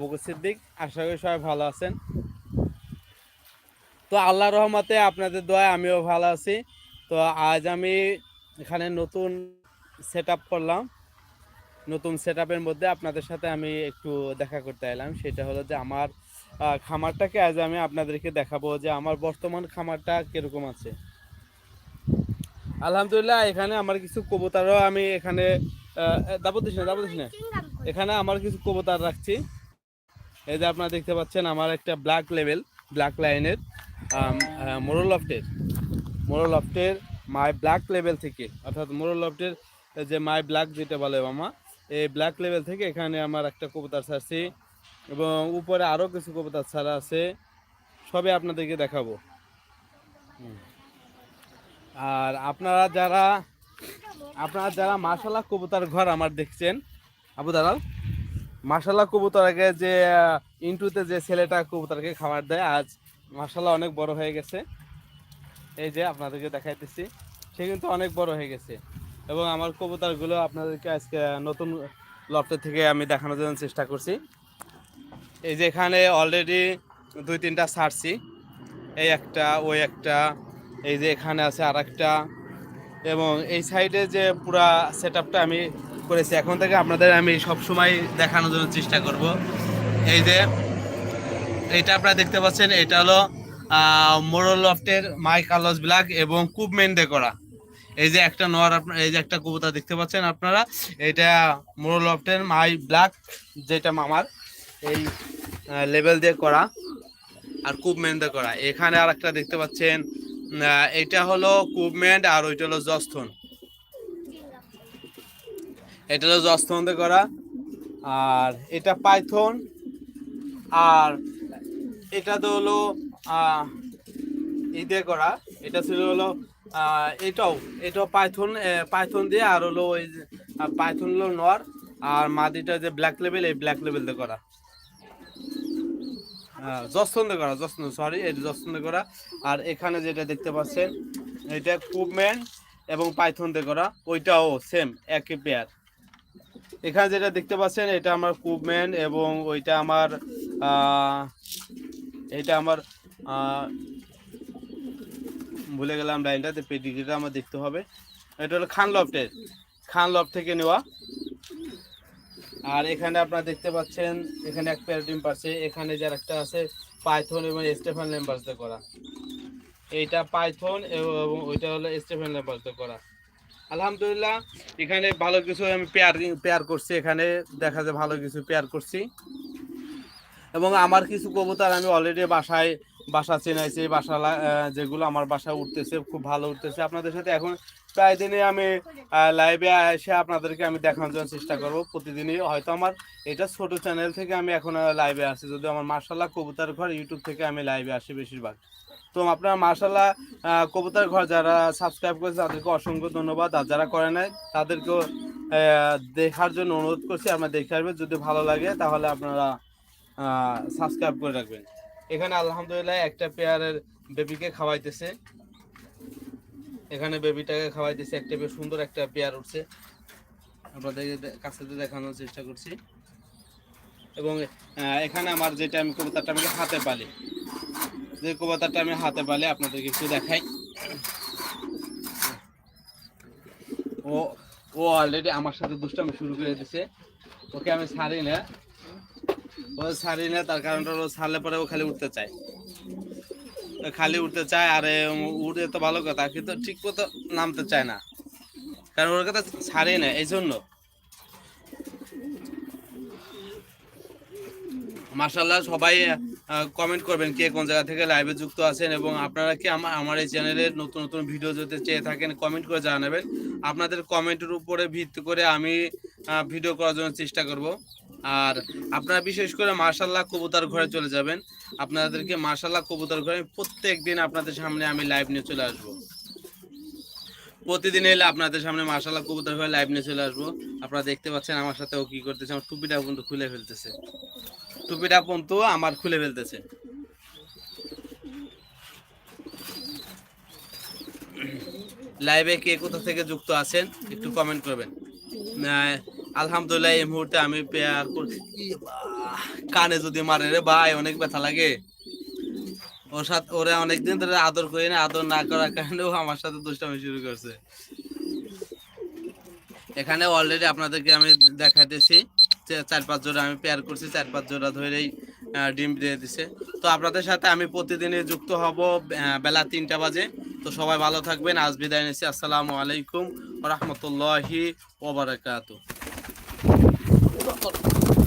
বকুর সিদ্দিক, আশা করি সবাই ভালো আছেন। তো আল্লাহ রহমতে আপনাদের দোয়ায় আমিও ভালো আছি। তো আজ আমি এখানে নতুন সেট করলাম। নতুন সেট মধ্যে আপনাদের সাথে আমি একটু দেখা করতে এলাম। সেটা হলো যে আমার খামারটাকে আজ আমি আপনাদেরকে দেখাবো যে আমার বর্তমান খামারটা কীরকম আছে। আলহামদুলিল্লাহ, এখানে আমার কিছু কবুতারও আমি এখানে দাবত দিস না, দাবত দিস না। এখানে আমার কিছু কবুতর রাখছি। এই যে আপনারা দেখতে পাচ্ছেন, আমার একটা ব্ল্যাক লেভেল ব্ল্যাক লাইনের মোরল লফটের মোরল মাই ব্ল্যাক লেভেল থেকে, অর্থাৎ মোরল লফটের যে মাই ব্ল্যাক যেটা বলে মামা, এই ব্ল্যাক লেভেল থেকে এখানে আমার একটা কবুতর ছাড়ছি এবং উপরে আরও কিছু কবুতর ছাড়া আছে সবে আপনাদেরকে দেখাবো। আর আপনারা যারা আপনারা যারা মার্শাল্লাহ কবুতর ঘর আমার দেখছেন, আবু দালাল মার্শাল্লাহ কবুতর আগে যে ইন্টুতে যে ছেলেটা কবুতরকে খাবার দেয়, আজ মার্শাল্লাহ অনেক বড় হয়ে গেছে। এই যে আপনাদেরকে দেখাইতেছি, সে কিন্তু অনেক বড় হয়ে গেছে। এবং আমার কবুতরগুলো আপনাদেরকে আজকে নতুন লফটের থেকে আমি দেখানোর জন্য চেষ্টা করছি। এই যে এখানে অলরেডি দুই তিনটা ছাড়ছি। এই একটা, ওই একটা, এই যে এখানে আছে আর একটা এবং এই সাইডে যে পুরা সেট আমি করেছি। এখন থেকে আপনাদের আমি সব সময় দেখানোর জন্য চেষ্টা করব। এই যে, এটা আপনারা দেখতে পাচ্ছেন, এটা হলো মোরল লফটের মাই কালস ব্ল্যাক এবং কুব মেন্ডে করা। এই যে একটা নর আপনার এই যে একটা কবুতর দেখতে পাচ্ছেন আপনারা, এটা মোরল লফটের মাই ব্ল্যাক, যেটা মামার, এই লেভেল দিয়ে করা আর কুবমেন্ট দিয়ে করা। এখানে আর একটা দেখতে পাচ্ছেন এটা হলো কুবমেন্ট আর ওইটা হলো জস্থন এটা হলো জস্থন করা। আর এটা পাইথন। আর এটা তো হলো আহ, ই দিয়ে করা। এটা ছিল হলো এটাও এটাও পাইথন পাইথন দিয়ে। আর হলো ওই পাইথন হলো নর। আর মাদিটা যে ব্ল্যাক লেভেল এই ব্ল্যাক লেভেল দিয়ে করা। জস্তন্দে করা জস্তন্দ সরি এটা জস্তন্দে করা। আর এখানে যেটা দেখতে পাচ্ছেন এটা কুবম্যান এবং পাইথন দিয়ে করা। ওইটাও সেম একই পেয়ার এখানে যেটা দেখতে পাচ্ছেন, এটা আমার কুবম্যান এবং ওইটা আমার এটা আমার ভুলে গেলাম লাইনটাতে, পেডিগ্রিটা আমার দেখতে হবে। এটা হলো খান লফটের, খান লফট থেকে নেওয়া। আর এখানে আপনারা দেখতে পাচ্ছেন, এখানে এক পেয়ার ডিম পাচ্ছে এখানে যার একটা আছে পাইথন এবং স্টেফান ল্যাম্বার্স করা। এইটা পাইথন এবং ওইটা হলো স্টেফান ল্যাম্বার্স করা। আলহামদুলিল্লাহ, এখানে ভালো কিছু আমি পেয়ার পেয়ার করছি এখানে, দেখা যায় ভালো কিছু পেয়ার করছি। এবং আমার কিছু কবুতর আমি অলরেডি বাসায় বাসা চেনাইছি, বাসা যেগুলো আমার বাসায় উঠতেছে, খুব ভালো উঠতেছে। আপনাদের সাথে এখন প্রায় দিনে আমি লাইভে এসে আপনাদেরকে আমি দেখানোর জন্য চেষ্টা করব। প্রতিদিনই হয়তো আমার এটা ছোট চ্যানেল থেকে আমি এখন লাইভে আসি যদি আমার মার্শাল্লাহ কবুতর ঘর ইউটিউব থেকে আমি লাইভে আসি বেশিরভাগ। তো আপনার মার্শাল্লাহ কবুতর ঘর যারা সাবস্ক্রাইব করেছে, তাদেরকে অসংখ্য ধন্যবাদ। আর যারা করে নাই, তাদেরকেও দেখার জন্য অনুরোধ করছি। আপনারা দেখে আসবেন। যদি ভালো লাগে, তাহলে আপনারা সাবস্ক্রাইব করে রাখবেন। এখানে আলহামদুলিল্লাহ একটা পেয়ারের বেবিকে খাওয়াইতেছে। এখানে বেবিটাকে খাওয়াইতেছে, একটা বেশ সুন্দর একটা পেয়ার উঠছে। আপনাদের কাছে দেখানোর চেষ্টা করছি। এবং এখানে আমার যেটা আমি কবুতরটা আমি হাতে পালি। যে কবুতরটা আমি হাতে পালি, আপনাদেরকে একটু দেখাই। ও ও অলরেডি আমার সাথে দুষ্টামি শুরু করে দিছে। ওকে আমি ছাড়ি না। ও ছাড়ি না, তার কারণটা হলো ছাড়লে পরে ও খালি উঠতে চায়। খালি উঠতে চায়, আর উঠে তো ভালো কথা, কিন্তু ঠিক মতো নামতে চায় না। কারণ ওর কথা ছাড়ি না, এই জন্য। মার্শাল্লাহ সবাই কমেন্ট করবেন কে কোন জায়গা থেকে লাইভে যুক্ত আছেন, এবং আপনারা কি আমার আমার এই চ্যানেলের নতুন নতুন ভিডিও যদি চেয়ে থাকেন কমেন্ট করে জানাবেন। আপনাদের কমেন্টের উপরে ভিত্তি করে আমি ভিডিও করার জন্য চেষ্টা করব। আর আপনারা বিশেষ করে মার্শাল্লাহ কবুতর ঘরে চলে যাবেন। আপনাদেরকে মার্শাল্লাহ কবুতর ঘরে প্রত্যেক দিন আপনাদের সামনে আমি লাইভ নিয়ে চলে আসব। প্রতিদিন এলে আপনাদের সামনে মার্শাল্লাহ কবুতর ঘরে লাইভ নিয়ে চলে আসব। আপনারা দেখতে পাচ্ছেন আমার সাথে ও কি করতেছে, আমার টুপিটা কিন্তু খুলে ফেলতেছে। টুপিটা পর্যন্ত আমার খুলে ফেলতেছে। লাইভে কে কোথা থেকে যুক্ত আছেন একটু কমেন্ট করবেন। আলহামদুলিল্লাহ, এই মুহূর্তে আমি কানে যদি মারে রে ভাই, অনেক ব্যথা লাগে। ওর সাথে ওরা অনেকদিন ধরে আদর করি না, আদর না করার কারণে ও আমার সাথে দুষ্টামি শুরু করছে। এখানে অলরেডি আপনাদেরকে আমি দেখাইতেছি চার পাঁচ জোড়া আমি পেয়ার করছি, চার পাঁচ জোড়া ধরেই ডিম দিয়ে দিছে। তো আপনাদের সাথে আমি প্রতিদিনই যুক্ত হব বেলা তিনটা বাজে। তো সবাই ভালো থাকবেন, আজ বিদায় নিচ্ছি। আসসালামু আলাইকুম রহমতুল্লাহি ওবরাকাতু por